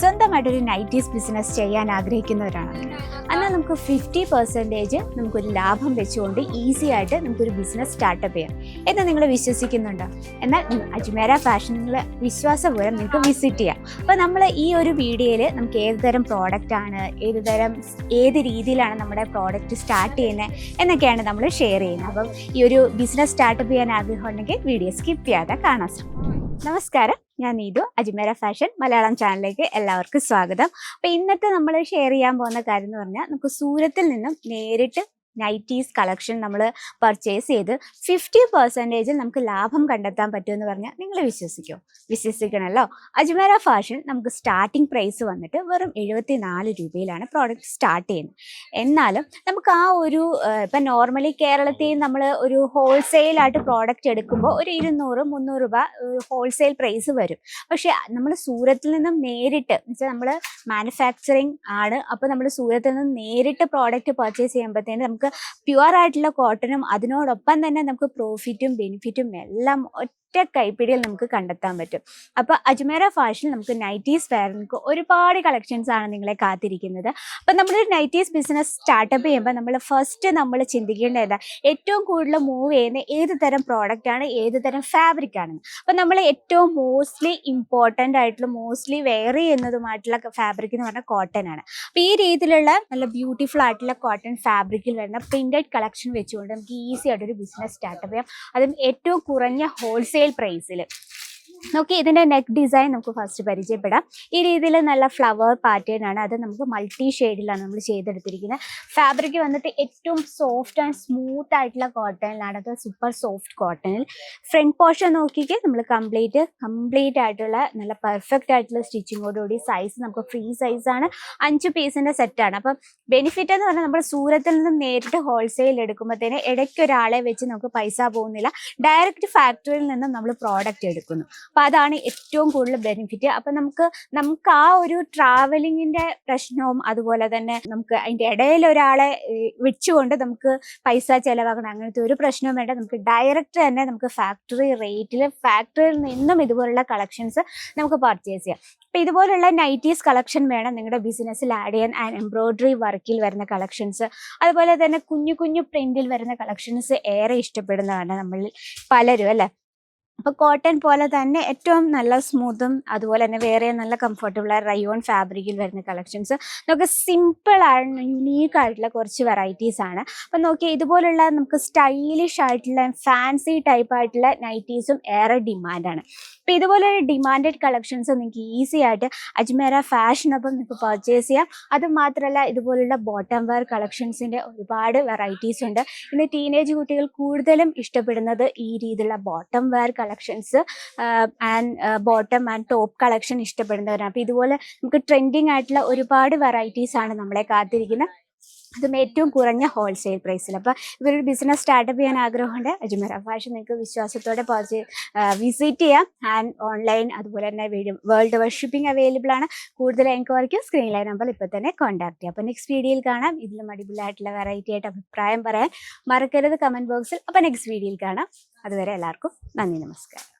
സ്വന്തമായിട്ടൊരു nighties business ചെയ്യാൻ ആഗ്രഹിക്കുന്നവരാണ് എന്നാൽ നമുക്ക് ഫിഫ്റ്റി പെർസെന്റേജ് നമുക്കൊരു ലാഭം വെച്ചുകൊണ്ട് ഈസി ആയിട്ട് നമുക്കൊരു ബിസിനസ് സ്റ്റാർട്ടപ്പ് ചെയ്യാം. എന്ന് നിങ്ങൾ വിശ്വസിക്കുന്നുണ്ടോ? എന്നാൽ അജ്മേര നിങ്ങൾ വിശ്വാസപൂർവം നിങ്ങൾക്ക് വിസിറ്റ് ചെയ്യാം. അപ്പോൾ നമ്മൾ ഈ ഒരു വീഡിയോയിൽ നമുക്ക് ഏത് തരം പ്രോഡക്റ്റ് ആണ് ഏത് തരം ഏത് രീതിയിലാണ് നമ്മുടെ പ്രോഡക്റ്റ് സ്റ്റാർട്ട് ചെയ്യുന്നത് എന്നൊക്കെയാണ് നമ്മൾ ഷെയർ ചെയ്യുന്നത്. അപ്പം ഈ ഒരു ബിസിനസ് സ്റ്റാർട്ടപ്പ് ചെയ്യാൻ ആഗ്രഹമുണ്ടെങ്കിൽ വീഡിയോ സ്കിപ്പ് ചെയ്യാതെ കാണാൻ ശ്രമിക്കും നമസ്കാരം. ഞാൻ നീതു അജ്മേര ഫാഷൻ മലയാളം ചാനലിലേക്ക് എല്ലാവർക്കും സ്വാഗതം. അപ്പോൾ ഇന്നത്തെ നമ്മൾ ഷെയർ ചെയ്യാൻ പോകുന്ന കാര്യം എന്ന് പറഞ്ഞാൽ നമുക്ക് സൂരത്തിൽ നിന്നും നേരിട്ട് നൈറ്റീസ് കളക്ഷൻ നമ്മൾ പർച്ചേസ് ചെയ്ത് ഫിഫ്റ്റി പെർസെന്റേജിൽ നമുക്ക് ലാഭം കണ്ടെത്താൻ പറ്റുമെന്ന് പറഞ്ഞാൽ നിങ്ങൾ വിശ്വസിക്കോ. വിശ്വസിക്കണമല്ലോ അജ്മേര ഫാഷൻ നമുക്ക് സ്റ്റാർട്ടിംഗ് പ്രൈസ് വന്നിട്ട് വെറും എഴുപത്തി നാല് രൂപയിലാണ് പ്രോഡക്റ്റ് സ്റ്റാർട്ട് ചെയ്യുന്നത്. എന്നാലും നമുക്ക് ആ ഒരു ഇപ്പം നോർമലി കേരളത്തിൽ നമ്മൾ ഒരു ഹോൾസെയിലായിട്ട് പ്രോഡക്റ്റ് എടുക്കുമ്പോൾ ഒരു ഇരുന്നൂറ് മുന്നൂറ് രൂപ ഹോൾസെയിൽ പ്രൈസ് വരും. പക്ഷേ നമ്മൾ സൂരത്തിൽ നിന്നും നേരിട്ട് വെച്ചാൽ നമ്മൾ മാനുഫാക്ചറിങ് ആണ്. അപ്പോൾ നമ്മൾ സൂരത്തിൽ നിന്നും നേരിട്ട് പ്രോഡക്റ്റ് പർച്ചേസ് ചെയ്യുമ്പോഴത്തേന് നമുക്ക് പ്യുവർ ആയിട്ടുള്ള കോട്ടനും അതിനോടൊപ്പം തന്നെ നമുക്ക് പ്രോഫിറ്റും ബെനിഫിറ്റും എല്ലാം ഒറ്റ കൈപ്പിടിയിൽ നമുക്ക് കണ്ടെത്താൻ പറ്റും. അപ്പോൾ അജ്മേര ഫാഷൻ നമുക്ക് നൈറ്റീസ് വെയർ നമുക്ക് ഒരുപാട് കളക്ഷൻസ് ആണ് നിങ്ങളെ കാത്തിരിക്കുന്നത്. അപ്പോൾ നമ്മളൊരു നൈറ്റീസ് ബിസിനസ് സ്റ്റാർട്ടപ്പ് ചെയ്യുമ്പോൾ നമ്മൾ ഫസ്റ്റ് നമ്മൾ ചിന്തിക്കേണ്ടത് ഏതാ ഏറ്റവും കൂടുതൽ മൂവ് ചെയ്യുന്ന ഏത് തരം പ്രോഡക്റ്റ് ആണ് ഏത് തരം ഫാബ്രിക് ആണ്? അപ്പോൾ നമ്മൾ ഏറ്റവും മോസ്റ്റ്ലി ഇമ്പോർട്ടന്റ് ആയിട്ടുള്ള മോസ്റ്റ്ലി വെയർ ചെയ്യുന്നതുമായിട്ടുള്ള ഫാബ്രിക് എന്ന് പറഞ്ഞാൽ കോട്ടൺ ആണ്. അപ്പോൾ ഈ രീതിയിലുള്ള നല്ല ബ്യൂട്ടിഫുൾ ആയിട്ടുള്ള കോട്ടൺ ഫാബ്രിക്കിൽ വരുന്ന പ്രിന്റഡ് കളക്ഷൻ വെച്ചുകൊണ്ട് നമുക്ക് ഈസി ആയിട്ട് ഒരു ബിസിനസ് സ്റ്റാർട്ടപ്പ് ചെയ്യാം. അതും ഏറ്റവും കുറഞ്ഞ ഹോൾസെയിൽ പ്രൈസിൽ നോക്കി ഇതിന്റെ നെക്ക് ഡിസൈൻ നമുക്ക് ഫസ്റ്റ് പരിചയപ്പെടാം. ഈ രീതിയിൽ നല്ല ഫ്ലവർ പാറ്റേൺ ആണ്. അത് നമുക്ക് മൾട്ടി ഷെയ്ഡിലാണ് നമ്മൾ ചെയ്തെടുത്തിരിക്കുന്നത് ഫാബ്രിക് വന്നിട്ട് ഏറ്റവും സോഫ്റ്റ് ആൻഡ് സ്മൂത്ത് ആയിട്ടുള്ള കോട്ടണിലാണ് അത് സൂപ്പർ സോഫ്റ്റ് കോട്ടണിൽ ഫ്രണ്ട് പോർഷൻ നോക്കിയിട്ട് നമ്മൾ കംപ്ലീറ്റ് കംപ്ലീറ്റ് ആയിട്ടുള്ള നല്ല പെർഫെക്റ്റ് ആയിട്ടുള്ള സ്റ്റിച്ചിങ്ങോടുകൂടി സൈസ് നമുക്ക് ഫ്രീ സൈസ് ആണ്. അഞ്ച് പീസിന്റെ സെറ്റാണ് അപ്പം ബെനിഫിറ്റ് എന്ന് പറഞ്ഞാൽ നമ്മൾ സൂരത്തിൽ നിന്നും നേരിട്ട് ഹോൾസെയിൽ എടുക്കുമ്പോഴത്തേന് ഇടയ്ക്ക് ഒരാളെ വെച്ച് നമുക്ക് പൈസ പോകുന്നില്ല. ഡയറക്റ്റ് ഫാക്ടറിയിൽ നിന്നും നമ്മൾ പ്രോഡക്റ്റ് എടുക്കുന്നു. അപ്പോൾ അതാണ് ഏറ്റവും കൂടുതൽ ബെനിഫിറ്റ് അപ്പം നമുക്ക് നമുക്ക് ആ ഒരു ട്രാവലിങ്ങിന്റെ പ്രശ്നവും അതുപോലെ തന്നെ നമുക്ക് അതിന്റെ ഇടയിൽ ഒരാളെ വെച്ചുകൊണ്ട് നമുക്ക് പൈസ ചിലവാക്കണം അങ്ങനത്തെ ഒരു പ്രശ്നവും വേണ്ട. നമുക്ക് ഡയറക്റ്റ് തന്നെ നമുക്ക് ഫാക്ടറി റേറ്റിൽ ഫാക്ടറിയിൽ നിന്നും ഇതുപോലുള്ള കളക്ഷൻസ് നമുക്ക് പർച്ചേസ് ചെയ്യാം. അപ്പോൾ ഇതുപോലുള്ള നൈറ്റീസ് കളക്ഷൻ വേണം നിങ്ങളുടെ ബിസിനസ്സിൽ ആഡ് ചെയ്യാൻ. ആൻഡ് എംബ്രോയ്ഡറി വർക്കിൽ വരുന്ന കളക്ഷൻസ് അതുപോലെ തന്നെ കുഞ്ഞു കുഞ്ഞു പ്രിന്റിൽ വരുന്ന കളക്ഷൻസ് ഏറെ ഇഷ്ടപ്പെടുന്നതാണ് നമ്മളിൽ പലരും അല്ലേ? അപ്പോൾ കോട്ടൺ പോലെ തന്നെ ഏറ്റവും നല്ല സ്മൂത്തും അതുപോലെ തന്നെ വേറെ നല്ല കംഫർട്ടബിൾ ആയ റയോൺ ഫാബ്രിക്കിൽ വരുന്ന കളക്ഷൻസ് നമുക്ക് സിമ്പിൾ ആണ് യുണീക്ക് ആയിട്ടുള്ള കുറച്ച് വെറൈറ്റീസ് ആണ്. അപ്പം നോക്കിയാൽ ഇതുപോലുള്ള നമുക്ക് സ്റ്റൈലിഷ് ആയിട്ടുള്ള ഫാൻസി ടൈപ്പ് ആയിട്ടുള്ള നൈറ്റീസും ഏറെ ഡിമാൻഡാണ് അപ്പൊ ഇതുപോലെ ഡിമാൻഡഡ് കളക്ഷൻസ് നിങ്ങൾക്ക് ഈസി ആയിട്ട് അജ്മേര ഫാഷനൊപ്പം നിങ്ങൾക്ക് പർച്ചേസ് ചെയ്യാം. അത് മാത്രമല്ല ഇതുപോലുള്ള ബോട്ടം വെയർ കളക്ഷൻസിന്റെ ഒരുപാട് വെറൈറ്റീസ് ഉണ്ട്. ഇന്ന് ടീനേജ് കുട്ടികൾ കൂടുതലും ഇഷ്ടപ്പെടുന്നത് ഈ രീതിയിലുള്ള bottom wear collections and bottom and top collection ഇഷ്ടപ്പെടുന്നവരാണ്. അപ്പോൾ ഇതുപോലെ നമുക്ക് ട്രെൻഡിങ് ആയിട്ടുള്ള ഒരുപാട് വെറൈറ്റീസ് ആണ് നമ്മളെ കാത്തിരിക്കുന്നത്. അതും ഏറ്റവും കുറഞ്ഞ ഹോൾസെയിൽ പ്രൈസിൽ അപ്പോൾ ഇവരൊരു ബിസിനസ് സ്റ്റാർട്ടപ്പ് ചെയ്യാൻ ആഗ്രഹമുണ്ട്. അജ്മീർ അഫാഷ് നിങ്ങൾക്ക് വിശ്വാസത്തോടെ വിസിറ്റ് ചെയ്യാം. ആൻഡ് ഓൺലൈൻ അതുപോലെ തന്നെ വേൾഡ് വൈഡ് ഷിപ്പിംഗ് അവൈലബിൾ ആണ്. കൂടുതൽ എൻക്വയറിക്ക് സ്ക്രീനിലെ നമ്പർ ഇപ്പോൾ തന്നെ കോൺടാക്ട് ചെയ്യാം. അപ്പോൾ നെക്സ്റ്റ് വീഡിയോയിൽ കാണാം. ഇതിലും അടിപൊളിയായിട്ടുള്ള വെറൈറ്റി ആയിട്ട് അഭിപ്രായം പറയാൻ മറക്കരുത് കമന്റ് ബോക്സിൽ അപ്പോൾ നെക്സ്റ്റ് വീഡിയോയിൽ കാണാം. അതുവരെ എല്ലാവർക്കും നന്ദി നമസ്കാരം.